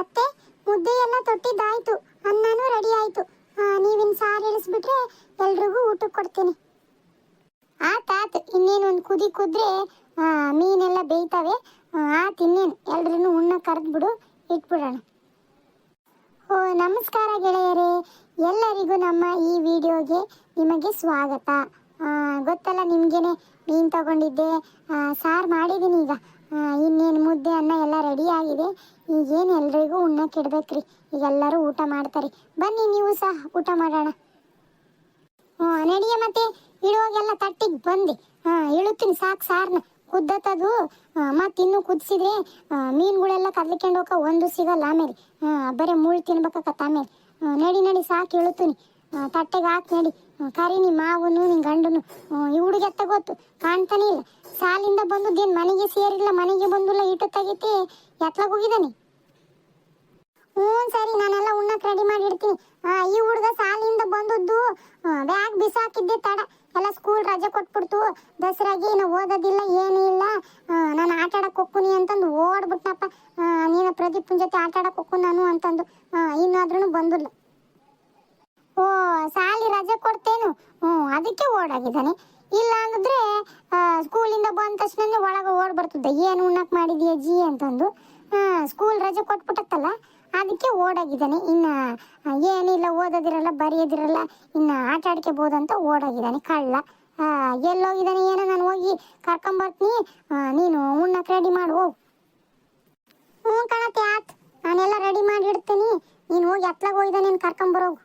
ಅತ್ತೆ ಮುದ್ದೆ ಎಲ್ಲ ತೊಟ್ಟಿದ್ದಾಯ್ತು. ಅನ್ನನೂ ರೆಡಿ ಆಯ್ತು. ನೀವಿನ್ ಸಾರ್ ಇಳಿಸ್ಬಿಟ್ರೆ ಎಲ್ರಿಗೂ ಊಟಕ್ಕೆ ಕೊಡ್ತೀನಿ. ಆತ ತಾತ್ ಇನ್ನೇನು ಒಂದು ಕುದಿ ಕುದ್ರೆ ಮೀನೆಲ್ಲ ಬೇಯ್ತವೆ. ಆತ್ ಇನ್ನೇನು ಎಲ್ರನ್ನೂ ಉಣ್ಣ ಕರೆದ್ಬಿಡು, ಇಟ್ಬಿಡೋಣ. ಓ, ನಮಸ್ಕಾರ ಗೆಳೆಯರೇ. ಎಲ್ಲರಿಗೂ ನಮ್ಮ ಈ ವಿಡಿಯೋಗೆ ನಿಮಗೆ ಸ್ವಾಗತ. ಗೊತ್ತಲ್ಲ ನಿಮಗೇನೆ ಮೀನು ತಗೊಂಡಿದ್ದೆ. ಸಾರ್ ಮಾಡಿದ್ದೀನಿ ಈಗ ಇನ್ನೇನು ಮುದ್ದೆ ಅನ್ನ ಎಲ್ಲ ರೆಡಿ ಆಗಿದೆ. ಈಗೇನು ಎಲ್ರಿಗೂ ಉಣ್ಣಕ್ಕೆ ಇಡ್ಬೇಕ್ರಿ ಈಗ ಎಲ್ಲರೂ ಊಟ ಮಾಡ್ತಾರೆ. ಬನ್ನಿ ನೀವು ಸಹ ಊಟ ಮಾಡೋಣ. ಹ್ಞೂ ನಡಿಯ ಮತ್ತೆ. ಇಳುವಾಗೆಲ್ಲ ತಟ್ಟಿಗೆ ಬಂದೆ. ಹಾಂ, ಇಳುತ್ತೀನಿ ಸಾಕು ಸಾರ್ನ. ಕುದ್ದತ್ತದು. ಮತ್ತೆ ಇನ್ನೂ ಕುದಿಸಿದ್ರೆ ಮೀನುಗಳೆಲ್ಲ ಕದ್ಲಿಕೊಂಡು ಹೋಗ ಒಂದು ಸಿಗಲ್ಲ ಆಮೇಲೆ. ಹಾಂ, ಬರೀ ಮುಳ್ಳು ತಿನ್ಬೇಕಾಕತ್ತ ಆಮೇಲೆ ನಡಿ ನಡಿ ಸಾಕು ಇಳುತ್ತೀನಿ. ತಟ್ಟೆಗೆ ಹಾಕಿ ನಡಿ. ಕರಿ ನಿಮ್ಮ ಮಾವನು ನಿನ್ನ ಗಂಡನು ಈ ಹುಡುಗೆತ್ತ ಗೊತ್ತು, ಕಾಣ್ತಾನೆ ಇಲ್ಲ. ಸಾಲಿಂದ ಬಂದದ್ದೇನು ಮನೆಗೆ ಸೇರಿಲ್ಲ, ಮನೆಗೆ ಬಂದಿಲ್ಲ, ಇಟ್ಟು ತೆಗಿತಿ, ಎತ್ಲಾಗ ಹೋಗಿದ್ದಾನೆ? ಹ್ಞೂ, ಸರಿ, ನಾನೆಲ್ಲ ಉಣ್ಣಕ್ಕೆ ರೆಡಿ ಮಾಡಿ ಇಡ್ತೀನಿ ಈ ಹುಡುಗ ಸಾಲಿಂದ ಬಂದದ್ದು ಬ್ಯಾಗ್ ಬಿಸಾಕಿದ್ದೆ ತಡ. ಎಲ್ಲ ಸ್ಕೂಲ್ ರಜೆ ಕೊಟ್ಬಿಡ್ತು. ದಸರಾಗಿ ಇನ್ನು ಓದೋದಿಲ್ಲ, ಏನೂ ಇಲ್ಲ. ನಾನು ಆಟ ಆಡಕ್ಕೆ ಹೋಗ್ತೀನಿ ಅಂತಂದು ಓಡ್ಬಿಟ್ನಪ್ಪ. ನೀನು ಪ್ರದೀಪನ ಜೊತೆ ಆಟ ಆಡಕ್ಕೆ ಹೋಗ್ಕು ನಾನು ಅಂತಂದು. ಇನ್ನಾದ್ರೂ ಬಂದಿಲ್ಲ. ಓ, ಸಾಲಿ ರಜೆ ಕೊಡ್ತೇನು? ಹ್ಞೂ, ಅದಕ್ಕೆ ಓಡಾಗಿದ್ದಾನೆ. ಇಲ್ಲ ಅಂದಿದ್ರೆ ಸ್ಕೂಲಿಂದ ಬಂದ ತಕ್ಷಣ ಒಳಗೆ ಓಡ್ ಬರ್ತದೆ. ಏನು ಉಣ್ಣಕ್ ಮಾಡಿದೀಯ ಜಿ ಅಂತಂದು. ಸ್ಕೂಲ್ ರಜೆ ಕೊಟ್ಬಿಟ್ಟತ್ತಲ್ಲ, ಅದಕ್ಕೆ ಓಡಾಗಿದ್ದಾನೆ. ಇನ್ನು ಏನಿಲ್ಲ, ಓದೋದಿರಲ್ಲ, ಬರೆಯೋದಿರಲ್ಲ, ಇನ್ನು ಆಟ ಆಡ್ಕೋಬೋದಂತ ಓಡಾಗಿದ್ದಾನೆ ಕಳ್ಳ. ಎಲ್ಲೋಗಿದ್ದಾನೆ, ಏನೋ ನಾನು ಹೋಗಿ ಕರ್ಕೊಂಬರ್ತೀನಿ ನೀನು ಉಣ್ಣಕ್ಕೆ ರೆಡಿ ಮಾಡು, ಹೋಗು. ಹ್ಞೂ ಕಣತ್ತೆ ಆತ್. ನಾನೆಲ್ಲ ರೆಡಿ ಮಾಡಿ ಇಡ್ತೀನಿ. ನೀನು ಹೋಗಿ ಎತ್ಲಾಗ ಹೋಗಿದ್ದಾನೆ, ನೀನು ಕರ್ಕೊಂಬರೋಗು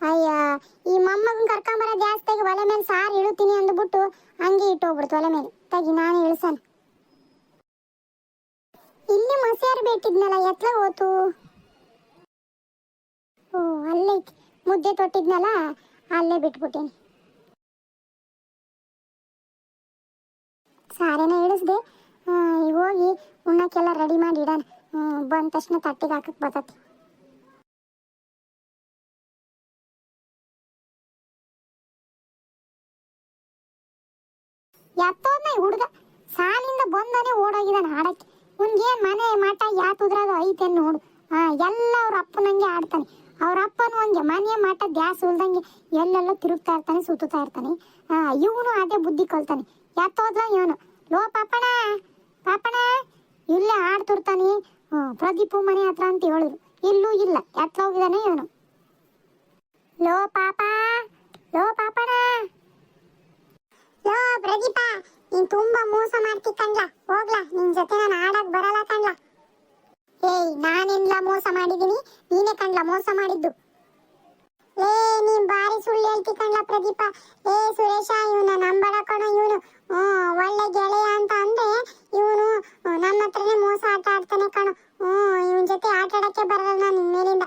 ಅಯ್ಯ, ಈ ಮೊಮ್ಮಗನ್ ಕರ್ಕೊಂಬರ ಜಾಸ್ತಿಯಾಗಿ ಒಲೆ ಮೇಲೆ ಸಾರು ಇಳುತ್ತೀನಿ ಅಂದ್ಬಿಟ್ಟು ಹಂಗೆ ಇಟ್ಟೋಗ್ಬಿಡ್ತು ಒಲೆ ಮೇಲೆ. ತೆಗಿ, ನಾನು ಇಳಿಸೋಣ. ಇಲ್ಲಿ ಮಸ್ಯಾರು ಬಿಟ್ಟಿದ್ನಲ್ಲ ಎತ್ಲ ಹೋತು? ಓ, ಅಲ್ಲೇ ಮುದ್ದೆ ತೊಟ್ಟಿದ್ನಲ್ಲ, ಅಲ್ಲೇ ಬಿಟ್ಬಿಟ್ಟೇನಿ. ಸಾರೇನ ಇಳಿಸ್ದೆ. ಹೋಗಿ ಉಣ್ಣಕ್ಕೆಲ್ಲ ರೆಡಿ ಮಾಡಿ ಇಡೋಣ. ಬಂದ ತಕ್ಷಣ ತಟ್ಟಿಗೆ ಹಾಕಕ್ ಬರ್ತತಿ. ಎತ್ತೋದ್ನ ಹುಡುಗ? ಸಾಲಿಂದ ಬಂದನೆ ಓಡೋಗಿದ್ದಾನೆ ಆಡಕ್ಕೆ ಏನ್ ಮನೆ ಮಠ ಯಾತುದ್ರಾಗ ಐತೆ ನೋಡು. ಆ, ಎಲ್ಲ ಅವ್ರ ಅಪ್ಪನಂಗೆ ಆಡ್ತಾನೆ ಅವ್ರ ಅಪ್ಪನು ಹಂಗೆ ಮನೆ ಮಠ ಗ್ಯಾಸ್ ಉಳ್ದಂಗೆ ಎಲ್ಲೆಲ್ಲ ತಿರುಗ್ತಾ ಇರ್ತಾನೆ ಸುತ್ತಾ ಇರ್ತಾನೆ. ಆ, ಇವನು ಅದೇ ಬುದ್ಧಿ ಕಲ್ತಾನೆ. ಎತ್ತೋದ್ಲ ಇವನು? ಲೋ ಪಾಪಣ ಪಾಪಣ ಇಲ್ಲೇ ಆಡ್ತಿರ್ತಾನೆ ಪ್ರದೀಪು ಮನೆ ಹತ್ರ ಅಂತ ಹೇಳಿದ್ರು. ಇಲ್ಲೂ ಇಲ್ಲ. ಎತ್ತ ಹೋಗಿದಾನೆ ಇವನು. ಲೋ, ಪಾಪ! ಲೋ ಪಾಪಣ ಲೋ ಪ್ರದೀಪ, ನೀನ್ ತುಂಬಾ ಮೋಸ ಮಾಡ್ತಿ ಕಣ್ಲ. ಹೋಗ್ಲಾ, ನಿನ್ ಜೊತೆ ನಾನು ಆಡಕ್ ಬರಲ್ಲ ಕಣ್ಲ. ಏಯ್ ನಾನೆಲ್ಲ ಮೋಸ ಮಾಡಿದೀನಿ ನೀನೇ ಕಣ್ಲ, ಮೋಸ ಮಾಡಿದ್ದು. ಏ, ನೀನ್ ಬಾರಿ ಸುಳ್ಳು ಹೇಳ್ತಿ ಕಣ್ಲ ಪ್ರದೀಪ. ಏ, ಸುರೇಶ, ಇವನ ನಂಬಡ ಕಣ ಇವನು ಹ್ಮ್ ಒಳ್ಳೆ ಗೆಳೆಯ ಅಂತ ಅಂದ್ರೆ ಇವನು ನನ್ನ ಹತ್ರನೇ ಮೋಸ ಆಟ ಆಡ್ತಾನೆ ಕಣು ಹ್ಮ್ ಇವನ್ ಜೊತೆ ಆಟ ಆಡಕ್ಕೆ ಬರಲ್ಲ ನಾನು ಮೇಲಿಂದ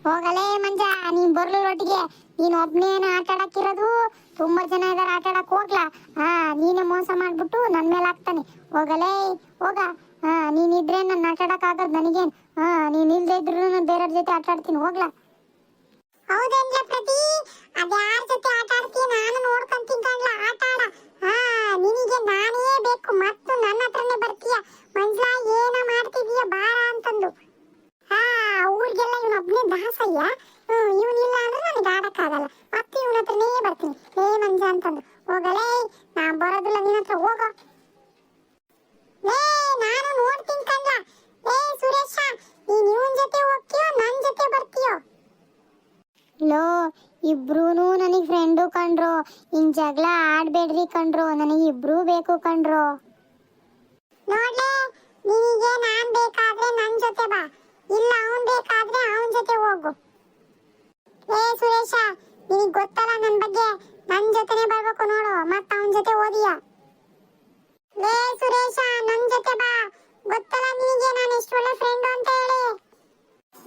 ಹೋಗಲೇ ಮಂಜ ನೀನ್ ಬರ್ಲು ಒಟ್ಟಿಗೆ ನೀನ್ ಒಬ್ನೇನ ಆಟ ಆಡಕ್ಕಿರೋದು ತುಂಬಾ ಜನ ಇದಾರೆ ಆಟ ಆಡಕ್ ಹೋಗ್ಲಾ ಹಾ ನೀನೇ ಮೋಸ ಮಾಡ್ಬಿಟ್ಟು ನನ್ ಮೇಲೆ ಹಾಕ್ತಾನೆ ಹೋಗಲೇ ಹೋಗ ಹಾ ನೀನಿದ್ರೆ ನನ್ನ ಆಟ ಆಡಕ್ ಆಗದ್ ನನಗೇನ್ ಹಾ ನೀನ್ ಇಲ್ದೇ ಇದ್ರು ಬೇರೆಯವ್ರ ಜೊತೆ ಆಟ ಆಡ್ತೀನಿ ಹೋಗ್ಲಾ ಹೌದೇನ್ಲ ಪ್ರತಿ ಅದ್ಯಾರ ಜೊತೆ ಆಟ ಆಡ್ತೀಯ ನಾನು ನೋಡ್ಕೊಂತೀನಿ ಕಣ್ಲ ಆಟ ಆಡ ಹಾ ನಿನಗೆ ನಾನೇ ಬೇಕು ಮತ್ತು ನನ್ನ ಹತ್ರನೇ ಬರ್ತೀಯ ಮಂಜಾ ಏನ ಮಾಡ್ತಿದೀಯ ಬಾರ ಅಂತಂದು ಹಾ ಊರಿಗೆಲ್ಲ ಇವನು ಒಬ್ಬನೇ ದಾಸಯ್ಯ ಹ್ಮ್ ಇವನಿಲ್ಲ ಅಂದ್ರೆ ನನಗೆ ಆಡಕ್ಕಾಗಲ್ಲ ಮತ್ತೆ ಇವನ ಹತ್ರನೇ ಬರ್ತೀನಿ ಲೇ ಮಂಜ ಅಂತಂದು ಹೋಗಲೇ ನಾ ಬರೋದಿಲ್ಲ ನಿನ್ನ ಹತ್ರ ಹೋಗೋ ಲೇ ನಾನು ನೋಡ್ತೀನಿ ಕಣ್ಲ ಲೇ ಸುರೇಶ ನೀನ್ ಇವನ್ ಜೊತೆ ಹೋಗ್ತೀಯೋ ನನ್ ಜೊತೆ ಬರ್ತೀಯೋ ಲೋ ಇಬ್ರೂನು ನನಗೆ ಫ್ರೆಂಡು ಇನ್ ಜಗಳ ಆಡ್ಬೇಡ್ರಿ ಕಣ್ರು. ನನಗೆ ಇಬ್ರು ಬೇಕು ಕಣ್ರು. ನೋಡ್ಲೆ ನಿನಗೆ ನಾನ್ ಬೇಕಾದ್ರೆ ನನ್ ಜೊತೆ ಬಾ. ಇಲ್ಲ ಅವನ್ ಬೇಕಾದ್ರೆ ಅವನ್ ಜೊತೆ ಹೋಗು. ಏ ಸುರೇಶ ನಿನಗ್ ಗೊತ್ತಲ್ಲ ನನ್ ಬಗ್ಗೆ? ನನ್ ಜೊತೆನೆ ಬರ್ಬೇಕು ನೋಡು. ಮತ್ತ ಅವನ್ ಜೊತೆ ಓದಿಯ? ಲೇ ಸುರೇಶ ನನ್ ಜೊತೆ ಬಾ. ಗೊತ್ತಲ್ಲ ನಿನಗೆ ನಾನು ಎಷ್ಟು ಒಳ್ಳೆ ಫ್ರೆಂಡ್ ಅಂತ ಹೇಳಿ.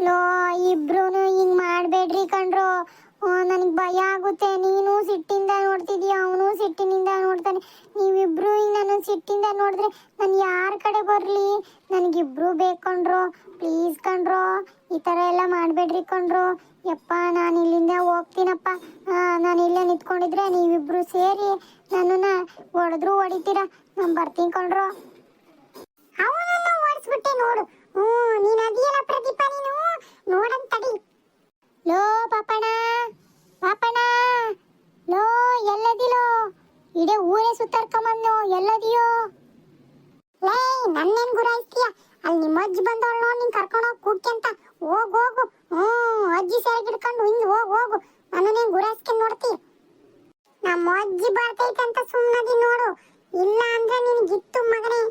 ಲೋ ಇಬ್ರು ಹಿಂಗ್ ಮಾಡ್ಬೇಡ್ರಿ ಕಣ್ರು. ನನಗೆ ಭಯ ಆಗುತ್ತೆ. ನೀನು ಸಿಟ್ಟಿಂದ ನೋಡ್ತಿದೀಯ? ಅವನು ಸಿಟ್ಟಿನಿಂದ ನೋಡ್ತಾನೆ. ನೀವಿಬ್ರು ನನ್ನ ಸಿಟ್ಟಿಂದ ನೋಡಿದ್ರೆ ನಾನು ಯಾರ ಕಡೆ ಬರಲಿ? ನನಗಿಬ್ರು ಬೇಕು ಕಣ್ರು ಪ್ಲೀಸ್ ಕಣ್ರು, ಈ ಥರ ಎಲ್ಲ ಮಾಡಬೇಡ್ರಿ ಕಣ್ರು. ಯಪ್ಪ, ನಾನು ಇಲ್ಲಿಂದ ಹೋಗ್ತೀನಪ್ಪ. ನಾನು ಇಲ್ಲೇ ನಿಂತ್ಕೊಂಡಿದ್ರೆ ನೀವಿಬ್ರು ಸೇರಿ ನನ್ನನ್ನ ಹೊಡೆದ್ರು ಹೊಡಿತೀರ? ನಾನು ಬರ್ತೀನಿ ಕಣ್ರು. ಓಡಿಸ್ಬಿಟ್ಟೆ ನೋಡು. ಹ್ಞೂ ನೀನು ಅದೆಯಲ್ಲ ಪ್ರದೀಪ ನೀನು? ನೋಡಂತ ತಡಿ. ಲೋ ಪಾಪಣ ಪಾಪಣ ಲೋ ಎಲ್ಲದಿಲೋ, ಇಡೇ ಊರೇ ಸುತ್ತಾಡ್ಕೊಂಬಂದು ಎಲ್ಲದಿಯೋ. ಲೇ ನನ್ನೇನ್ ಗುರಾಯಿಸ್ತೀಯ? ಅಲ್ಲಿ ನಿಮ್ಮ ಅಜ್ಜಿ ಬಂದವಳು ನೋಡಿ, ನಿನ್ ಕರ್ಕೊಂಡು ಹೋಗಿ ಅಂತ. ಹೋಗ್, ಹೋಗು. ಹ್ಞೂ ಅಜ್ಜಿ ಸೆರಗ್ ಹಿಡ್ಕೊಂಡು ಹಿಂಗೆ ಹೋಗ್, ಹೋಗು. ನನ್ನನ್ನೇನ್ ಗುರಾಯಿಸ್ಕೊಂಡ್ ನೋಡ್ತಿ. ನಮ್ಮ ಅಜ್ಜಿ ಬರ್ತೈತೆ ಅಂತ ಸುಮ್ಮನದಿ ನೋಡು. ಇಲ್ಲ ಅಂದ್ರೆ ನಿನ್ ಗಿತ್ತು ಮಗನೇ.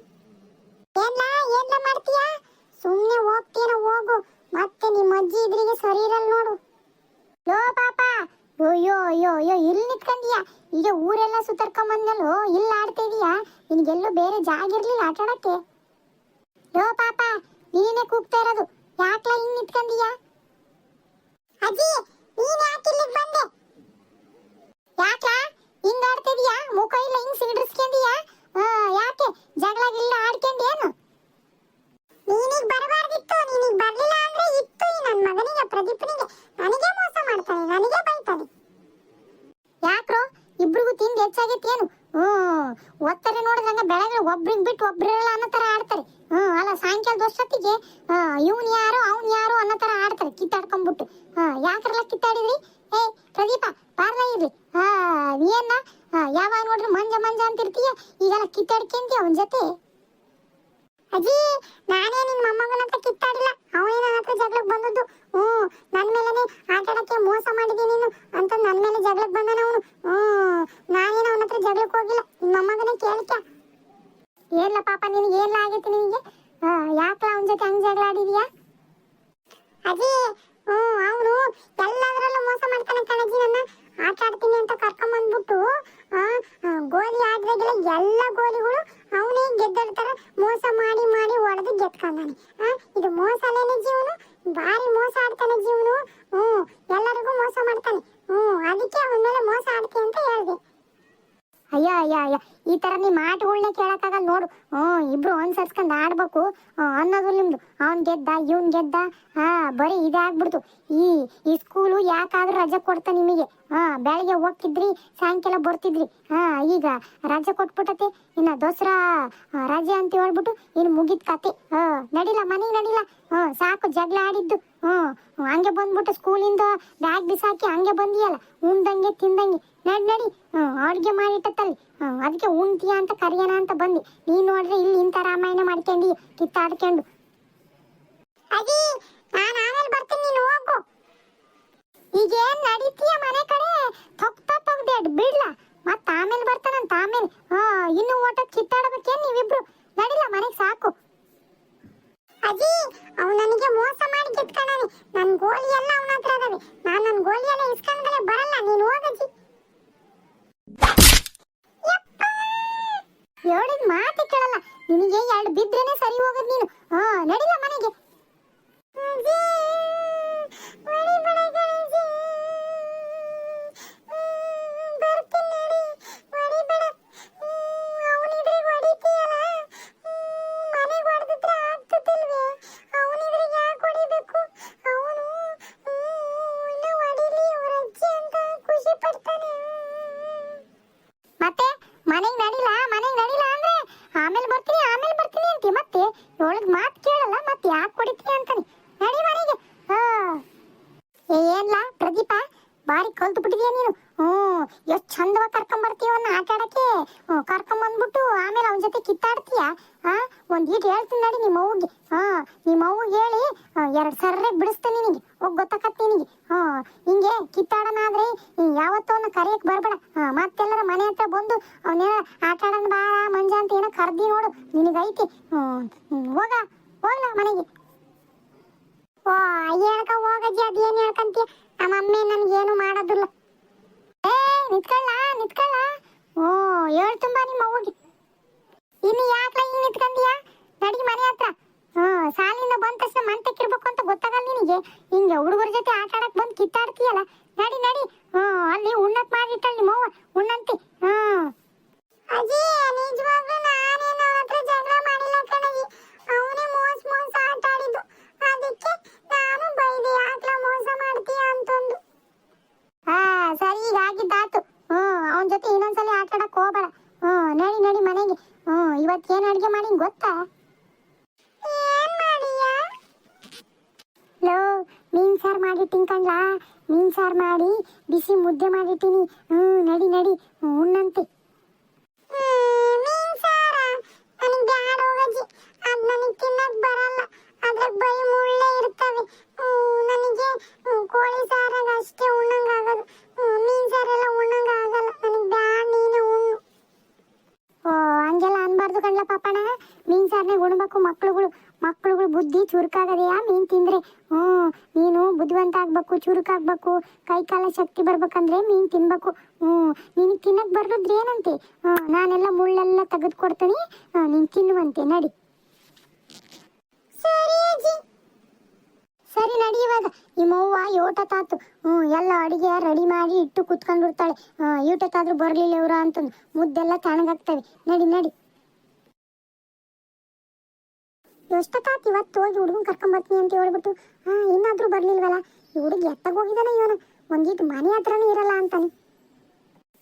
ಏನ್ಲ ಏನ್ಲ ಮಾಡ್ತೀಯ? ಸುಮ್ನೆ ಹೋಗ್ತೀನ ಹೋಗು. ಮತ್ತೆ ನಿಮ್ಮ ಅಜ್ಜಿ ಇದ್ರಿಗೆ ಸರಿ ಇರಲ್ಲ ನೋಡು. ಲೋ ಪಾಪ. ಅಯ್ಯೋ ಅಯ್ಯೋ ಅಯ್ಯೋ ಇಲ್ಲಿ ನಿಂತ್ಕೊಂಡಿಯಾ? ಈಗ ಊರೆಲ್ಲ ಸುತ್ತರ್ಕೊಂಬಂದಲ್ಲೋ ಇಲ್ಲಿ ಆಡ್ತಿದೀಯಾ? ನಿನ್ಗೆಲ್ಲೂ ಬೇರೆ ಜಾಗ ಇರ್ಲಿಲ್ಲ ಆಟ ಆಡಕ್ಕೆ ಲೋ ಪಾಪ, ನೀನೇ ಕೂಗ್ತಾ ಇರೋದು. ಯಾಕ್ಲ ಹಿಂಗ್ ನಿಂತ್ಕೊಂಡಿಯಾ? ಅಜ್ಜಿ, ನೀನ್ ಯಾಕೆ ಇಲ್ಲಿಗೆ ಬಂದೆ? ಯಾಕ್ಲ? ಹಿಂಗ್ ಆಡ್ತಿದೀಯಾ? ಮುಖ ಇಲ್ಲ, ಹಿಂಗ್ ಓ ಯಾಕೆ? ಜಗಳ ಗಿಲ್ಲ ಆಡ್ಕೊಂಡೇನು ನೀನೀಗ ಬರಬಾರ್ದಿತ್ತು, ನೀನೀಗ ಬರ್ಲಿಲ್ಲ ಅಂದ್ರೆ ಇತ್ತು ಈ ನನ್ ಮಗನಿಗೆ, ಪ್ರದೀಪನಿಗೆ. ನನಗೆ ಮೋಸ ಮಾಡ್ತಾನೆ, ನನಗೆ ಬೈತಾನೆ. ಯಾಕ್ರೋ? ಇಬ್ರಿಗೂ ತಿಂದು ಹೆಚ್ಚಾಗೈತಿ ಏನು? ಹ್ಮ್ ಒತ್ತರೆ ನೋಡಿದಂಗ ಬೆಳಗ್ಗೆ ಒಬ್ರಿಗೆ ಬಿಟ್ಟು ಒಬ್ರಿರಲ್ಲ ಅನ್ನೋ ತರ ಆಡ್ತಾರೆ. ಹ್ಮ್, ಅಲ್ಲ, ಸಾಯಂಕಾಲದ ವರ್ಷೊತ್ತಿಗೆ ಇವನ್ ಯಾರು, ಅವ್ನ್ ಯಾರು ಅನ್ನೋ ತರ ಆಡ್ತಾರೆ, ಕಿತ್ತಾಡ್ಕೊಂಡ್ಬಿಟ್ಟು. ಹಾ, ಯಾಕ್ರಲ್ಲ ಕಿತ್ತಾಡಿದ್ರಿ? ಏ, ಪ್ರದೀಪ, ಪಾರ್ಲ ಇರ್ಲಿ. ಆ ಏನ ಯಾವಾಗ ನೋಡ್ರಿ ಮಂಜ ಮಂಜ ಅಂತಿರ್ತೀಯ? ಈಗೆಲ್ಲ ಕಿತ್ತಾಡ್ಕೊಂತೀಯ ಅವನ ಜೊತೆ? ಅಜ್ಜಿ, ನಾನೇ ನಿನ್ ಮೊಮ್ಮಗನ ಹತ್ರ ಕಿತ್ತಾಡಿಲ್ಲ ಅವನೇ ನನ್ನ ಹತ್ರ ಜಗಳಕ್ಕೆ ಬಂದದ್ದು. ಹ್ಞೂ ನನ್ನ ಮೇಲೇನೆ ಆಟಾಡಕ್ಕೆ ಮೋಸ ಮಾಡಿದ್ದೀನಿ ನೀನು ಅಂತ ನನ್ನ ಮೇಲೆ ಜಗಳಕ್ಕೆ ಬಂದಾನ ಅವನು. ಹ್ಞೂ, ನಾನೇನು ಅವನ ಹತ್ರ ಜಗಳಕ್ಕೆ ಹೋಗಿಲ್ಲ. ನಿನ್ ಮೊಮ್ಮಗನೇ ಕೇಳ್ಕ ಏನ್ಲ ಪಾಪ, ನಿನಗೆ ಏನ್ಲ ಆಗೈತೆ ನಿನಗೆ? ಯಾಕಲ ಅವನ ಜೊತೆ ಹಂಗ್ ಜಗಳ ಆಡಿದ್ಯಾ? ಅಜ್ಜಿ, ಹ್ಞೂ, ಅವನು ಎಲ್ಲದರಲ್ಲೂ ಮೋಸ ಮಾಡ್ತಾನೆ ಕಣಜ್ಜಿ ನನ್ನ. ಆಟ ಆಡ್ತೀನಿ ಅಂತ ಕರ್ಕೊಂಬಂದ್ಬಿಟ್ಟು ಗೋಲಿ ಆಡ್ದಾಗೆಲ್ಲ ಎಲ್ಲ ಗೋಲಿಗಳು ಅವನೇ ಗೆದ್ದಾಡ್ತಾರ ಮೋಸ ಮಾಡಿ ಮಾಡಿ ಹೊಡೆದು ಗೆದ್ಕೊಂಡಾನೆ ಆ ಇದು ಮೋಸ ಅಲ್ಲೇನೆ ಜೀವನು ಭಾರಿ ಮೋಸ ಆಡ್ತಾನೆ ಜೀವನು ಹ್ಮ್ ಎಲ್ಲರಿಗೂ ಮೋಸ ಮಾಡ್ತಾನೆ ಹ್ಮ್ ಅದಕ್ಕೆ ಅವನ ಮೇಲೆ ಮೋಸ ಆಡ್ತಿ ಅಂತ ಹೇಳ್ದೆ ಅಯ್ಯ ಅಯ್ಯ ಅಯ್ಯ ಈ ತರ ನೀ ಮಾತುಗಳನ್ನ ಕೇಳಕ್ಕಾಗಲ್ಲ ನೋಡು ಇಬ್ರು ಅನ್ಸರ್ಸ್ಕೊಂಡ್ ಆಡ್ಬೇಕು. ಅನ್ನೋದು ನಿಮ್ದು. ಅವ್ನ್ ಗೆದ್ದ, ಇವ್ನ್ ಗೆದ್ದ, ಹಾ, ಬರೀ ಇದೇ ಆಗ್ಬಿಡ್ತು. ಈ ಈ ಸ್ಕೂಲು ಯಾಕಾದ್ರೂ ರಜೆ ಕೊಡ್ತಾ ನಿಮಗೆ. ಹಾ ಬೆಳಗ್ಗೆ ಹೋಗ್ತಿದ್ರಿ, ಸಾಯಂಕಾಲ ಬರ್ತಿದ್ರಿ. ಹಾ ಈಗ ರಜೆ ಕೊಟ್ಬಿಟ್ಟತೆ, ಇನ್ನ ದಸರಾ ರಜೆ ಅಂತ ಹೇಳ್ಬಿಟ್ಟು ಇನ್ ಮುಗಿದ್ ಕತೆ. ಹ ನಡಿಲ್ಲ ಮನೆಗೆ ನಡಿಲ್ಲ ಹ್ಮ್ ಸಾಕು, ಜಗಳ ಆಡಿದ್ದು. ಹ್ಮ್ ಹಂಗೆ ಬಂದ್ಬಿಟ್ಟು ಸ್ಕೂಲಿಂದ ಬ್ಯಾಗ್ ಬಿಸಾಕಿ ಹಂಗೆ ಬಂದಿಯಲ್ಲ, ಉಂಡಂಗೆ ತಿಂದಂಗೆ. ನಡಿ ನಡಿ. ಹ್ಮ್ ಅಡ್ಗೆ ಮಾಡಿಟ್ಟತ್ತಲ್ಲಿ ಅದಕ್ಕೆ ಉಣ್ತೀಯ ಅಂತ ಕರಿಯೋಣ ಅಂತ ಬಂದಿ. ನೀನ್ ನೋಡ್ರೆ ಇಲ್ಲಿ ಇಂಥ ರಾಮಾಯಣ ಮಾಡ್ಕೊಂಡು ಕಿತ್ತಾಡ್ಕೊಂಡು. ಅಜಿ ನಾನು ಆಮೇಲೆ ಬರ್ತೀನಿ ನೀನು ಹೋಗು ಈಗ ಏನ್ ನಡೀತೀಯ ಮನೆ ಕಡೆ ತೊಗ್ತಾ ತೊಗ್ದೆ ಬಿಡ್ಲ ಮತ್ತ ಆಮೇಲೆ ಬರ್ತಾನಂತ ಆಮೇಲೆ ಹಾ ಇನ್ನು ಓಟ ಕಿತ್ತಾಡಬೇಕೇನ್ ನೀವಿಬ್ರು ನಡಿಲ್ಲ ಮನೆಗೆ ಸಾಕು ಅಜ್ಜಿ ಅವ್ ನನಗೆ ಮೋಸ ಮಾಡಿ ಗೆದ್ಕೊಂಡಾನೆ ನನ್ ಗೋಲಿ ಎಲ್ಲ ಅವನ ಹತ್ರ ಅದಾವೆ ನಾನ್ ನನ್ ಗೋಲಿ ಎಲ್ಲ ಇಸ್ಕೊಂಡ್ರೆ ಬರಲ್ಲ ನೀನ್ ಹೋಗಜ್ಜಿ ಹೇಳಿದ ಮಾತು ಕೇಳಲ್ಲ ನಿನಗೆ ಎರಡು ಬಿದ್ರೇನೆ ಸರಿ ಹೋಗೋದು ನೀನು ಹಾ ನಡಿಲ್ಲ ಮನೆಗೆ ಮತ್ತೆ ಮನೆಗೆ ನಡಿಲ್ಲ ಮನೆಗೆ ನಡಿಲ್ಲ ಅಂದ್ರೆ ಆಮೇಲೆ ಬರ್ತೀನಿ ಆಮೇಲೆ ಬರ್ತೀನಿ ಅಂತಿ ಮತ್ತೆ ಒಳಗ್ ಮಾತು ಕೇಳಲ್ಲ ಮತ್ತೆ ಯಾಕೆ ಹೊಡಿತೀಯ ಅಂತಾನೆ ನಡಿ ಮನೆಗೆ ಹಾ ಏ ಏನ್ಲಾ ಪ್ರದೀಪ ಬಾರಿ ಕಲ್ತು ಬಿಟ್ಟಿದ್ಯಾ ನೀನು? ಹ್ಮ್ ಎಷ್ಟ್ ಕರ್ಕೊಂಡ್ ಬರ್ತೀವನ್ನ ಆಟ ಆಡಕ್ಕೆ. ಹ್ಮ್, ಕರ್ಕೊಂಡ್ ಬಂದ್ಬಿಟ್ಟು ಆಮೇಲೆ ಅವನ ಜೊತೆ ಕಿತ್ತಾಡ್ತೀಯ? ಹಾ ಒಂದ್ ಈಟ್ ಹೇಳ್ತೀನಿ ನಡಿ ನಿಮ್ಮ ಅವ್ಗೆ ಹಾ ನಿಮ್ಮ ಅವ್ಗೆ ಹೇಳಿ ಎರಡು ಸರ್ರೆ ಬಿಡಿಸ್ತೀನಿ ನಿನಗೆ. ಹೋಗ್ ಗೊತ್ತಾಕತ್ತೆ ನಿನಗೆ. ಹಾ ಹಿಂಗೆ ಕಿತ್ತಾಡೋಣ ಆದ್ರೆ ಯಾವತ್ತೋ ಅವನ ಕರೆಯಕ್ ಬರ್ಬೇಡ. ಮತ್ತೆಲ್ಲರ ಮನೆ ಹತ್ರ ಬಂದು ಅವನೇ ಆಟ ಆಡೋಣ ಬಾ ಮಂಜ ಅಂತ ಏನೋ ಕರ್ದಿ ನೋಡು. ನಿನಗೈತಿ. ಹ್ಞೂ ಹೋಗ ಹೋಗ್ಲ ಮನೆಗೆ. ಓ ಹೇಳ್ಕ ಹೋಗಜ್ಜಿ ಏನ್ ಹೇಳ್ಕಂತೀಯ? ನಮ್ಮ ನನಗೆ ನನ್ಗೇನು ಮಾಡೋದಿಲ್ಲ ಏ, ನಿತ್ಕೊಳ್ಳ ನಿತ್ಕೊಳ್ಳ. ಓ, ಹೇಳ್ ತುಂಬಾ ನಿಮ್ಮ ಅವ್ವಗೆ. ಇನ್ನು ಯಾಕೆ ಹಿಂಗೆ ನಿತ್ಕಂದಿಯಾ? ನಡಿ ಮನೆ ಹತ್ರ. ಹ್ಞೂ ಸಾಲಿಂದ ಬಂದ ತಕ್ಷಣ ಮಂತಕ್ಕಿರ್ಬೇಕು ಅಂತ ಗೊತ್ತಾಗಲ್ಲ ನಿನಗೆ. ಹಿಂಗೆ ಹುಡುಗರ ಜೊತೆ ಆಟ ಆಡಕ್ ಬಂದು ಕಿತ್ತಾಡ್ತೀಯಲ್ಲ. ನಡಿ ನಡಿ. ಹ್ಮ್ ಅಲ್ಲಿ ಉಣ್ಣಕ್ ಮಾಡಿಟ್ಟಲ್ಲಿ ನಿಮ್ಮ ಅವ್ವ. ಉಣ್ಣಂತಿ. ಹ್ಮ್ ಅಜ್ಜಿ ನಿಜವಾಗ್ಲೂ ಅವನ ಜೊತೆ ಇನ್ನೊಂದ್ಸಲ ಆಟ ಆಡಕ್ ಹೋಗ್ಬೇಡ. ಹ್ಮ್ ನಡಿ ನಡಿ ಮನೆಗೆ. ಹ್ಮ್ ಇವತ್ತು ಏನ್ ಅಡ್ಗೆ ಮಾಡಿ ಗೊತ್ತಾ? ಹಲೋ ಮೀನ್ ಸಾರ್ ಮಾಡಿ ತಿನ್ಕಂಡ್ಲಾ? ಮೀನ್ ಸಾರ್ ಮಾಡಿ ಬಿಸಿ ಮುದ್ದೆ ಮಾಡಿರ್ತೀನಿ ಹ್ಮ್ ನಡಿ ನಡಿ. ಉಣ್ಣಂತೆ. ಮೀನ್ ಬರಲ್ಲ. ಅದ್ರಾಗ ಬೈ ಮುಳ್ಳೆ ಇರ್ತವೆ. ನನಗೆ ಕೋಳಿ ಸಾರಾಗ ಅಷ್ಟೇ ಉಣ್ಣಂಗ ಆಗದು ಮೀನ್ ಸಾರೆಲ್ಲ ಉಣ್ಣಂಗ ಆಗಲ್ಲ. ನನಗೆ ಬ್ಯಾಡ ನೀನೇ ಉಣ್ಣು. ಓ, ಹಂಗೆಲ್ಲ ಅನ್ಬಾರ್ದು ಕಣ್ಲ ಪಾಪಣ ಮೀನ್ ಸಾರ್ನಾಗ ಉಣ್ಬೇಕು ಮಕ್ಳುಗಳು. ಮಕ್ಳುಗಳು ಬುದ್ಧಿ ಚುರುಕಾಗದೆಯಾ? ಮೀನ್ ತಿಂದ್ರೆ? ಹ್ಞೂ ನೀನು ಬುದ್ಧಿವಂತ ಆಗ್ಬೇಕು ಚುರುಕಾಗ್ಬೇಕು ಕೈ ಕಾಲ ಶಕ್ತಿ ಬರ್ಬೇಕಂದ್ರೆ ಮೀನ್ ತಿನ್ಬೇಕು. ಹ್ಞೂ ನಿನಗೆ ತಿನ್ನಕ್ ಬರ್ದಿದ್ರೆ ಏನಂತೆ? ನಾನೆಲ್ಲ ಮುಳ್ಳೆಲ್ಲ ತೆಗೆದು ಕೊಡ್ತೀನಿ ನೀನು ತಿನ್ನುವಂತೆ. ನಡಿ. ಸರಿ ಅಜ್ಜಿ. ಸರಿ ನಡಿ ಇವಾಗ. ನಿಮ್ಮವ್ವ ಯೋಟ ತಾತು. ಹ್ಞೂ ಎಲ್ಲ ಅಡುಗೆ ರೆಡಿ ಮಾಡಿ ಇಟ್ಟು ಕುತ್ಕೊಂಡ್ಬಿಡ್ತಾಳೆ ಯೂಟತ್ತಾದ್ರೂ ಬರಲಿಲ್ಲ ಇವ್ರ ಅಂತಂದು. ಮುದ್ದೆಲ್ಲ ತಣ್ಣಗಾಗ್ತವೆ ನಡಿ ನಡಿ. ಎಷ್ಟೊತ್ತಾತ್ ಇವತ್ತು ಹೋಗಿ ಹುಡುಗನ್ ಕರ್ಕೊಂಬರ್ತೀನಿ ಅಂತ ಹೇಳ್ಬಿಟ್ಟು. ಹಾ, ಇನ್ನಾದ್ರೂ ಬರ್ಲಿಲ್ವಲ್ಲ? ಈ ಹುಡುಗ ಎತ್ತಾಗ ಹೋಗಿದಾನ ಇವನ. ಒಂದಿಟ್ಟು ಮನೆ ಹತ್ರನೂ ಇರಲ್ಲ ಅಂತಾನೆ.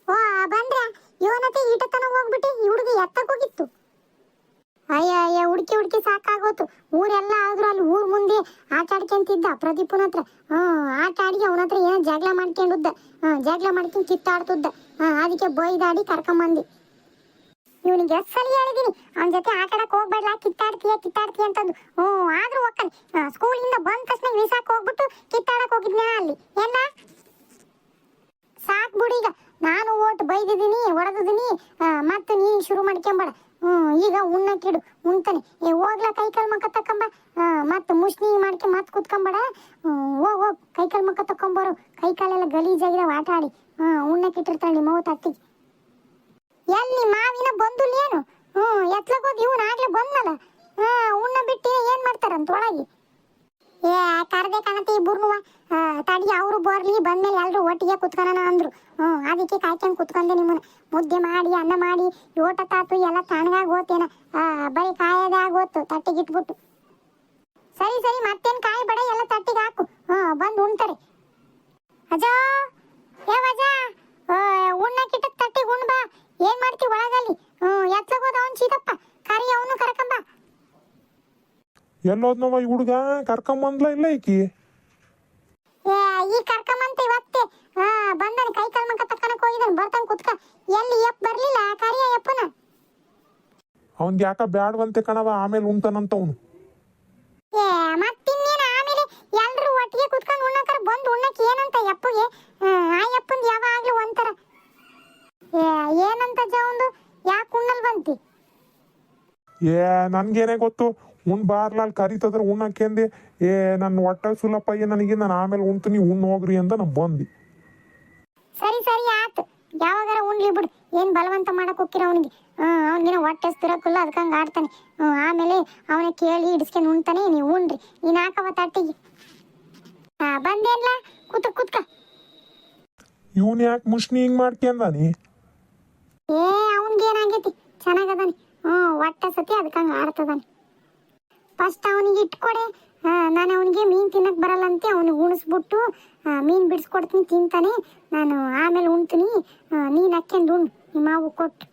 ಓ ಬಂದ್ರೆ ಇವನತ್ತೆ ಈಟತನ ಹೋಗ್ಬಿಟ್ಟು ಈ ಹುಡುಗ ಎತ್ತಾಗ ಹೋಗಿತ್ತು. ಅಯ್ಯ ಅಯ್ಯ ಹುಡುಕಿ ಹುಡುಕಿ ಸಾಕಾಗೋತು. ಊರೆಲ್ಲ ಆದ್ರೂ ಅಲ್ಲಿ ಊರ್ ಮುಂದೆ ಆಟ ಆಡ್ಕೊಂತಿದ್ದ ಪ್ರದೀಪನ ಹತ್ರ. ಹ್ಮ್, ಆಟ ಆಡಿ ಅವನ ಹತ್ರ ಏನೋ ಜಗಳ ಮಾಡ್ಕೊಂಡಿದ್ದ. ಹ್ಮ್, ಜಗಳ ಮಾಡ್ಕೊಂಡು ಕಿತ್ತಾಡ್ತಿದ್ದ. ಹ್ಮ್, ಅದಕ್ಕೆ ಬೈದಾಡಿ ಕರ್ಕೊಂಬಂದಿ. ಇವನಿಗೆ ಎಷ್ಟು ಸಲ ಹೇಳಿದೀನಿ. ಅವನ ಜೊತೆ ಆಟ ಆಡಕ್ ಹೋಗ್ಬೇಡ ಕಿತ್ತಾಡ್ತೀಯ ಕಿತ್ತಾಡ್ತೀಯ ಅಂತಂದು. ಹ್ಞೂ ಆದ್ರೂ ಹೋಗ್ತಾನೆ ಸ್ಕೂಲಿಂದ ಬಂದ ತಕ್ಷಣ ವಿಸಾಕ್ ಹೋಗ್ಬಿಟ್ಟು ಕಿತ್ತಾಡಕ್ ಹೋಗಿದ್ನ ಅಲ್ಲಿ? ಎಲ್ಲ ಸಾಕ್ ಬಿಡು ಈಗ. ನಾನು ಓಟ್ ಬೈದಿದ್ದೀನಿ, ಹೊಡೆದಿದ್ದೀನಿ. ಮತ್ತೆ ನೀ ಶುರು ಮಾಡ್ಕೊಂಬೇಡ. ಹ್ಮ್, ಈಗ ಉಣ್ಣಕ್ಕಿಡು ಉಣ್ತಾನೆ. ಏ, ಹೋಗ್ಲ ಕೈ ಕಾಲ್ ಮಕ್ಕ ತಕ್ಕಂಬ ಮತ್ತೆ ಮುಷ್ಣಿ ಮಾಡ್ಕೆ ಮತ್ ಕುತ್ಕೊಂಬಡ. ಹೋಗ್ ಹೋಗ್, ಕೈ ಕಾಲ್ ಮಕ್ಕ ತಕೊಂಬರು. ಕೈ ಕಾಲೆಲ್ಲ ಗಲೀಜಾಗಿದಾವ, ಆಟ ಆಡಿ. ಹ್ಮ್ ಉಣ್ಣಕ್ಕಿಟ್ಟಿರ್ತಾಳೆ ನಿಮ್ಮ ತತ್ತಿ ಎಲ್ಲಿ ಮಾವಿನ ಬಂದು ಏನು? ಹ್ಮ್ ಎತ್ಲಕ್ ಹೋಗಿ, ಇವನ್ ಆಗ್ಲೇ ಬಂದ್ನಲ್ಲ. ಹಾ ಉಣ್ಣ ಬಿಟ್ಟಿ, ಏನ್ ಮಾಡ್ತಾರಂತ ಒಳಗೆ? ಏ ಕರ್ದೆ ಕಾಣತ್ತೆ ಇಬ್ಬರು ತಡಿ, ಅವರು ಬರ್ಲಿ, ಬಂದ್ಮೇಲೆ ಎಲ್ಲರೂ ಒಟ್ಟಿಗೆ ಕುತ್ಕೊಳ್ಳೋಣ ಅಂದ್ರು. ಹ್ಮ್ ಅದಕ್ಕೆ ಕಾಯ್ಕೊಂಡು ಕುತ್ಕೊಂಡೆ ನಿಮ್ಮನ್ನ. ಮುದ್ದೆ ಮಾಡಿ, ಅನ್ನ ಮಾಡಿ ಓಟ ತಾತು ಎಲ್ಲ ತಣ್ಣಗಾಗಿ ಓದ್ತೇನ ಬರೀ ಕಾಯದಾಗ ಆಗೋತು ತಟ್ಟಿಗೆ ಇಟ್ಬಿಟ್ಟು ಸರಿ ಸರಿ, ಮತ್ತೇನ್ ಕಾಯಿ ಬಡ, ಎಲ್ಲ ತಟ್ಟಿಗೆ ಹಾಕು. ಹ್ಮ್ ಬಂದು ಉಣ್ತಾರೆ. ಅಜಾ ಏ ಅಜಾ ಉಣ್ಣಕ್ಕಿಟ್ಟ ತಟ್ಟಿಗೆ ಉಣ್ಬಾ. ಏನ್ ಮಾಡ್ತಿ ಒಳಗಲ್ಲಿ? ಹ್ಮ್ ಎತ್ಲಗೋದ ಅವ್ನ್ ಚೀತಪ್ಪ ಕರಿ ಅವನು ಕರ್ಕೊಂಬ. ಎಲ್ಲೋದ್ನವ ಈ ಹುಡುಗ ಕರ್ಕೊಂಬಂದ್ಲ ಇಲ್ಲ ಈಕಿ? ಏ ಈ ಕರ್ಕೊಂಬಂತ ಇವತ್ತೆ ಹಾ ಬಂದನ ಕೈ ಕಾಲ್ ಮಕ್ಕ ತಕ್ಕನಕ್ ಹೋಗಿದನ್ ಬರ್ತಾನ ಕುತ್ಕ. ಎಲ್ಲಿ ಎಪ್ ಬರ್ಲಿಲ್ಲ ಕರಿಯ ಯಪ್ಪನ ಅವನ್ ಯಾಕ ಬ್ಯಾಡ್ವಂತೆ ಕಣವ ಆಮೇಲೆ ಉಣ್ತಾನಂತ ಅವನು ಏ ಮತ್ತಿನ್ನೇನ ಆಮೇಲೆ ಎಲ್ರು ಒಟ್ಟಿಗೆ ಕುತ್ಕೊಂಡು ಉಣ್ಣಕರ ಬಂದು ಉಣ್ಣಕ್ ಏನಂತ ಯಪ್ಪಗೆ ಆ, ಎಪ್ಪಂದ್ ಯಾವಾಗ್ಲೂ ಒಂಥರ. ಏ ಏನಂತ ಜವಂದು ಯಾಕೆ ಉಣ್ಣಲ್ ಬಂತಿ ಏ ನನ್ಗೇನೇ ಗೊತ್ತು ಉಣ್ ಬಾರ್ಲಾಲ್ ಕರಿತದ್ರ ಉಣ್ಣಕ್ಕೇಂದೆ ಏ ನನ್ನ ಹೊಟ್ಟೆ ಸುಲಪ್ಪ ಏ ನನಗೆ ನಾನು ಆಮೇಲೆ ಉಣ್ತೀನಿ ಉಣ್ಣು ಹೋಗ್ರಿ ಅಂತ ನಾ ಬಂದಿ. ಸರಿ ಸರಿ ಆತು. ಯಾವಾಗಾರ ಉಣ್ಲಿ ಬಿಡು. ಏನ್ ಬಲವಂತ ಮಾಡಕ್ ಹೋಗಿರ ಅವನಿಗೆ? ಅವನಿಗೆ ಹೊಟ್ಟೆ ಸ್ಥಿರಕ್ಕಲ್ಲ ಅದಕ್ಕಂಗ ಆಡ್ತಾನೆ. ಆಮೇಲೆ ಅವನ ಕೇಳಿ ಹಿಡಿಸ್ಕೊಂಡು ಉಣ್ತಾನೆ ನೀವು ಉಣ್ರಿ. ನೀನ್ ಹಾಕವ ತಟ್ಟಿಗೆ. ಹಾಂ ಬಂದೇನ್ಲ? ಕೂತ ಕೂತ್ಕ. ಇವನ್ ಯಾಕೆ ಮುಷ್ಣಿ ಹಿಂಗ್ ಮಾಡ್ಕೊಂಡಾನಿ ಏ ಅವನ್ಗೆ ಏನಾಗೈತಿ ಚೆನ್ನಾಗದಾನೆ ಹ್ಮ್ ಹೊಟ್ಟೆ ಸತಿ ಅದಕ್ಕಂಗ ಆಡ್ತದಾನೆ. ಫಸ್ಟ್ ಅವನಿಗೆ ಇಟ್ಕೊಡೆ. ನಾನು ಅವನಿಗೆ ಮೀನ್ ತಿನ್ನಕ್ಕೆ ಬರಲ್ಲಂತೆ ಅವನಿಗೆ ಉಣಿಸ್ಬಿಟ್ಟು ಮೀನು ಬಿಡಿಸ್ಕೊಡ್ತೀನಿ, ತಿಂತಾನೆ. ನಾನು ಆಮೇಲೆ ಉಣ್ತೀನಿ. ನೀನು ಅಕ್ಕೆಂದು ಉಣ್ಣು ನಿಮ್ಮ ಮಾವು ಕೊಟ್ಟು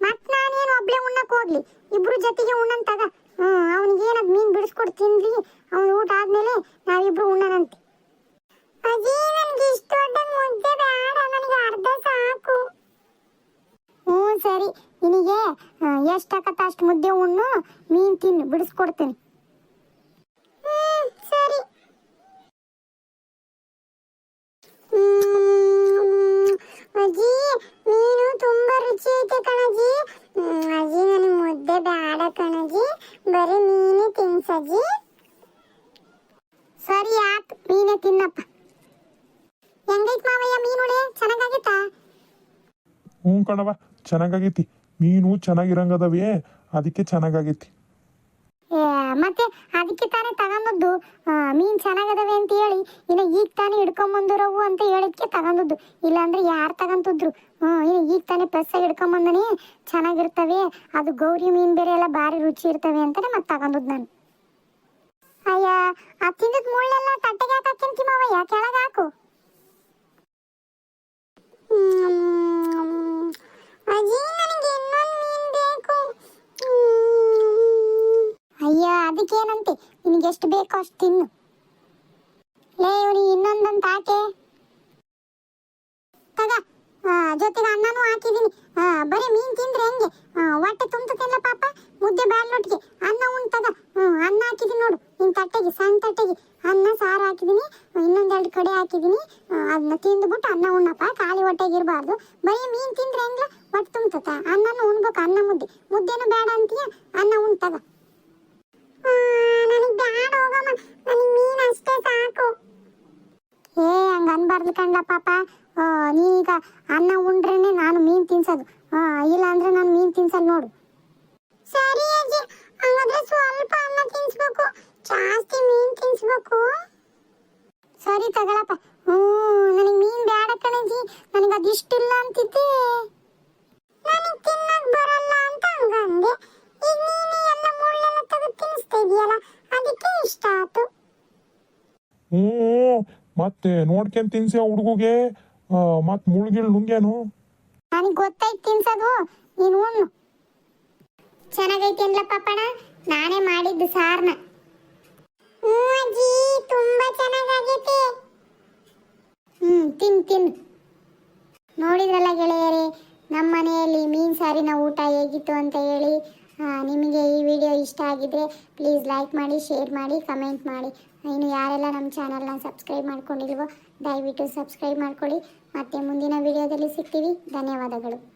ಮತ್ತೆ ನಾನೇನು ಒಬ್ಳೆ ಉಣ್ಣಕ್ಕೆ ಹೋಗ್ಲಿ? ಇಬ್ರು ಜೊತೆಗೆ ಉಣ್ಣಂತಾಗ ಹ್ಮ್, ಅವನಿಗೆ ಮೀನು ಬಿಡಿಸ್ಕೊಡ್ ತಿನ್ಲಿ? ಅವನು ಊಟ ಆದಮೇಲೆ ನಾವಿಬ್ರು ಉಣ್ಣನಂತೆ. ಅಜಿ, ನನಗೆ ಇಷ್ಟು ದೊಡ್ಡ ನನಗೆ ಅರ್ಧ ಸಾಕು. ಹ್ಞೂ ಸರಿ. ನಿನಗೆ ಎಷ್ಟಾಗತ್ತ ಅಷ್ಟು ಮುದ್ದೆ ಉಣ್ಣು ಮೀನ್ ತಿನ್ನು ಬಿಡಿಸ್ಕೊಡ್ತೀನಿ. ಹ್ಮ್, ಸರಿ. ಅಜ್ಜಿ ಮೀನು ತುಂಬಾ ರುಚಿ ಐತೆ ಕಣಜ್ಜಿ. ಅಜ್ಜಿ ನನಗೆ ಮುದ್ದೆ ಬೇಡ ಕಣಜ್ಜಿ. ಬರೀ ಮೀನೇ ತಿನ್ಸಜ್ಜಿ ಸರಿ ಆತ್ ಮೀನೇ ತಿನ್ನಪ್ಪ. ಹೆಂಗೈತ್ ಮಾವಯ್ಯ ಮೀನುಳೆ ಚೆನ್ನಾಗಾಗಿತ್ತಾ? ಹ್ಞೂ ಕಣವ ಚೆನ್ನಾಗೈತಿ ಮೀನು ಚೆನ್ನಾಗಿರಂಗದವೇ? ಅದಕ್ಕೆ ಚೆನ್ನಾಗಾಗೈತಿ. ಮತ್ತೆ ಅದಕ್ಕೆ ತಾನೇ ತಗೊಂಡದ್ದು ಮೀನ್ ಚೆನ್ನಾಗದವೆ ಅಂತ ಹೇಳಿ, ಇನ್ನ ಈಗ ತಾನೇ ಹಿಡ್ಕೊಂಬಂದಿರವು ಅಂತ ಹೇಳಿದ್ಕೆ ತಗೊಂಡದ್ದು ಇಲ್ಲಾಂದ್ರೆ ಯಾರು ತಗೊಂತಿದ್ರು? ಹ್ಮ್, ಇನ್ನು ಈಗ ತಾನೇ ಪ್ರೆಸ್ ಆಗಿ ಹಿಡ್ಕೊಂಬಂದನೆ ಚೆನ್ನಾಗಿರ್ತವೆ. ಅದು ಗೌರಿ ಮೀನ್ ಬೇರೆ ಎಲ್ಲ ಭಾರಿ ರುಚಿ ಇರ್ತವೆ ಅಂತಾನೆ ಮತ್ತೆ ತಗೊಂಡದ್ದು ನಾನು. ಅಯ್ಯ ಆ ತಿಂದದ ಮುಳ್ಳೆಲ್ಲ ತಟ್ಟೆಗೆ ಹಾಕಿ ಮಾವಯ್ಯ? ಕೆಳಗೆ ಹಾಕು. ಅಜ್ಜಿ, ನನಗೆ ಇನ್ನೊಂದು ಮೀನ್ ಬೇಕು ಹ್ಮ್. ಅಯ್ಯ ಅದಕ್ಕೇನಂತೆ? ನಿನಗೆ ಎಷ್ಟು ಬೇಕೋ ಅಷ್ಟು ತಿನ್ನು. ಲೇ ಇವ್ನಿಗೆ ಇನ್ನೊಂದಂತ ಹಾಕೆ ತಗ ಜೊತೆಗೆ ಅನ್ನನೂ ಹಾಕಿದೀನಿ ಆ, ಬರೀ ಮೀನ್ ತಿಂದ್ರೆ ಹೆಂಗೆ? ಹೊಟ್ಟೆ ತುಂಬುತ್ತಿಲ್ಲ ಪಾಪ? ಮುದ್ದೆ ಬ್ಯಾಡ್ಲೊಟ್ಟಿಗೆ ಅನ್ನ ಹ್ಮ್, ಅನ್ನ ಹಾಕಿದೀನಿ ನೋಡು. ನಿನ್ ತಟ್ಟೆಗೆ ಸಣ್ಣ ತಟ್ಟೆಗೆ. ಅನ್ನ ಸಾರು ಹಾಕಿದೀನಿ ಇನ್ನೊಂದೆರಡು ಕಡೆ ಹಾಕಿದೀನಿ ಅದನ್ನ ತಿಂದ್ಬಿಟ್ಟು ಅನ್ನ ಉಣ್ಣಪ್ಪ. ಖಾಲಿ ಹೊಟ್ಟೆಗೆ ಇರಬಾರ್ದು. ಬರೀ ಮೀನ್ ತಿಂದ್ರೆ ಹೆಂಗ್ಲ? ಹೊಟ್ಟೆ ತುಂಬುತ್ತ ಅನ್ನನೂ ಉಣ್ಬೇಕು ಅನ್ನ ಮುದ್ದೆ. ಮುದ್ದೆನೂ ಬೇಡ ಅಂತೀಯ? ಅನ್ನ ಉಣ್ ಏ ಹಂಗ ಅನ್ಬಾರ್ದು ಕಣ್ಲ ಪಾಪ ಆ, ನೀನೀಗ ಅನ್ನ ಉಂಡ್ರೇನೆ ನಾನು ಮೀನ್ ತಿನ್ಸೋದು ಆ, ಇಲ್ಲ ಅಂದ್ರೆ ನಾನು ಮೀನ್ ತಿನ್ಸಲ್ಲ ನೋಡು ಸರಿ ಅಜ್ಜಿ ಹಂಗಾದ್ರೆ ಸ್ವಲ್ಪ ಅನ್ನ ತಿನ್ಸ್ಬೇಕು ಜಾಸ್ತಿ ಮೀನ್ ತಿನ್ಸ್ಬೇಕು ಸರಿ ತಗೊಳಪ್ಪ ಹ್ಞೂ ನನಗೆ ಮೀನ್ ಬೇಡ ಕಣಜ್ಜಿ ನನಗೆ ಅದಿಷ್ಟಿಲ್ಲ ಅಂತಿದ್ದೆ ನನಗೆ ತಿನ್ನಕ್ ಬರಲ್ಲ ಅಂತ ಹಂಗಂದೆ ಈಗ ನೀನು ಎಲ್ಲ ಮುಳ್ಳೆಲ್ಲ ತೆಗೆದು ತಿನ್ನಿಸ್ತಾ ಇದೆಯಲ್ಲ? ಅದಕ್ಕೆ ಇಷ್ಟ ಆಯ್ತು ಹ್ಞೂ ಮತ್ತೆ ನೋಡ್ಕೊಂಡ್ ತಿನ್ಸಿ ಹುಡುಗುಗೆ? ಮತ್ ಮುಳುಗಿಳ್ ನುಂಗೇನು ನನಗೆ ಗೊತ್ತಾಯ್ತು ತಿನ್ಸದು. ನೀನು ಉಣ್ಣು. ಚೆನ್ನಾಗೈತೆ ಅನ್ಲ ಪಾಪಣ ನಾನೇ ಮಾಡಿದ್ದು ಸಾರ್ನ. ಹ್ಞೂ ಅಜ್ಜಿ ತುಂಬಾ ಚೆನ್ನಾಗಾಗೈತೆ. ಹ್ಮ್ ತಿನ್ ತಿನ್. ನೋಡಿದ್ರಲ್ಲ ಗೆಳೆಯರೇ ನಮ್ಮ ಮನೆಯಲ್ಲಿ ಮೀನ್ ಸಾರಿನ ಊಟ ಹೇಗಿತ್ತು ಅಂತ ಹೇಳಿ ನಿಮಗೆ ಈ ವಿಡಿಯೋ ಇಷ್ಟ ಆಗಿದ್ರೆ ಪ್ಲೀಸ್ ಲೈಕ್ ಮಾಡಿ ಶೇರ್ ಮಾಡಿ ಕಮೆಂಟ್ ಮಾಡಿ. ಇನ್ನು ಯಾರೆಲ್ಲ ನಮ್ಮ ಚಾನಲ್ನ ಸಬ್ಸ್ಕ್ರೈಬ್ ಮಾಡ್ಕೊಂಡಿಲ್ವೋ, ದಯವಿಟ್ಟು ಸಬ್ಸ್ಕ್ರೈಬ್ ಮಾಡ್ಕೊಳ್ಳಿ. ಮತ್ತೆ ಮುಂದಿನ ವಿಡಿಯೋದಲ್ಲಿ ಸಿಗ್ತೀವಿ. ಧನ್ಯವಾದಗಳು.